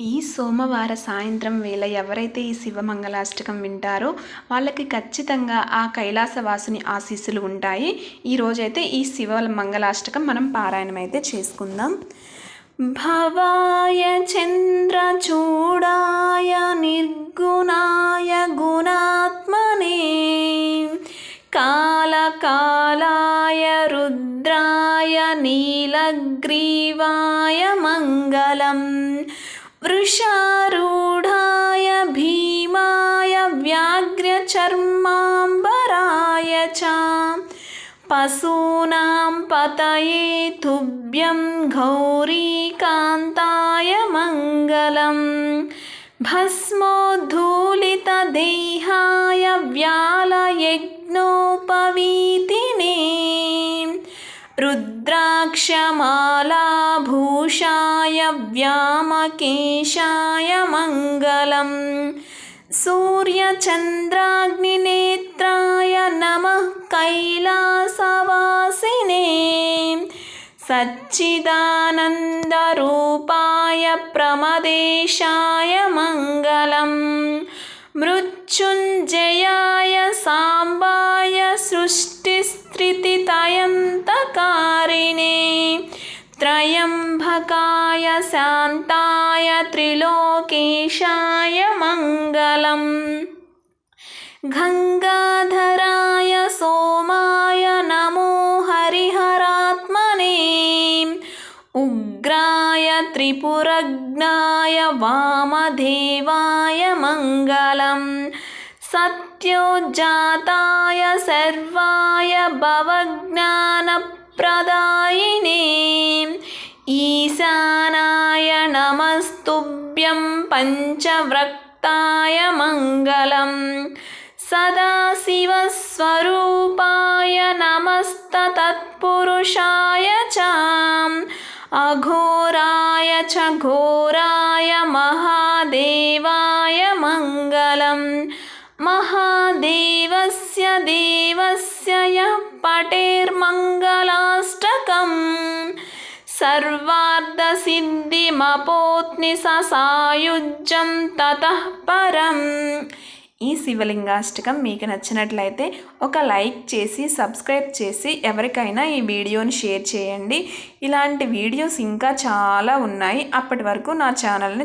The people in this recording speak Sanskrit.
ఈ సోమవార సాయంత్రం వేళ ఎవరైతే ఈ శివమంగళాష్టకం వింటారో వాళ్ళకి ఖచ్చితంగా ఆ కైలాసవాసుని ఆశీస్సులు ఉంటాయి. ఈరోజైతే ఈ శివ మంగళాష్టకం మనం పారాయణం అయితే చేసుకుందాం. భవాయ చంద్రచూడాయ నిర్గుణాయ గుణాత్మనే కాలకాలాయ రుద్రాయ నీలగ్రీవాయ మంగళం. वृषारूढाय भीमाय व्याघ्रचर्माम्बराय च पशूनां पतये तुभ्यं गौरीकान्ताय मङ्गलम् भस्मोद्धूलितदेहाय व्यालयज्ञोपवीतिने रुद्राक्षमालाभूषाय व्यामकेशाय मङ्गलं सूर्यचन्द्राग्निनेत्राय नमः कैलासवासिने सच्चिदानन्दरूपाय प्रमदेशाय मङ्गलम् मृत्युञ्जयाय साम्बाय सृष्टिस्थितितयन्तकारिणे त्रयम्बकाय शान्ताय त्रिलोकेशाय मङ्गलम्। गङ्गाधराय सोमाय नमो हरिहरात्मने। उग्राय त्रिपुरग्नाय वामदेवाय मङ्गलं सत्योज्जाताय सर्वाय भवज्ञानप्रदायिने ईशानाय नमस्तुभ्यं पञ्चव्रक्ताय मङ्गलम् सदाशिवस्वरूपाय नमस्तत्पुरुषाय च अघोराय च घोराय महादेवाय मङ्गलं महादेवस्य देवस्य यः पटेर्मङ्गलाष्टकम् సర్వార్థసిద్ధిమపోత్ని సాయుజ్యం తత పరం. ఈ శివలింగాష్టకం మీకు నచ్చినట్లయితే ఒక లైక్ చేసి సబ్స్క్రైబ్ చేసి ఎవరికైనా ఈ వీడియోని షేర్ చేయండి. ఇలాంటి వీడియోస్ ఇంకా చాలా ఉన్నాయి. అప్పటి వరకు నా ఛానల్ని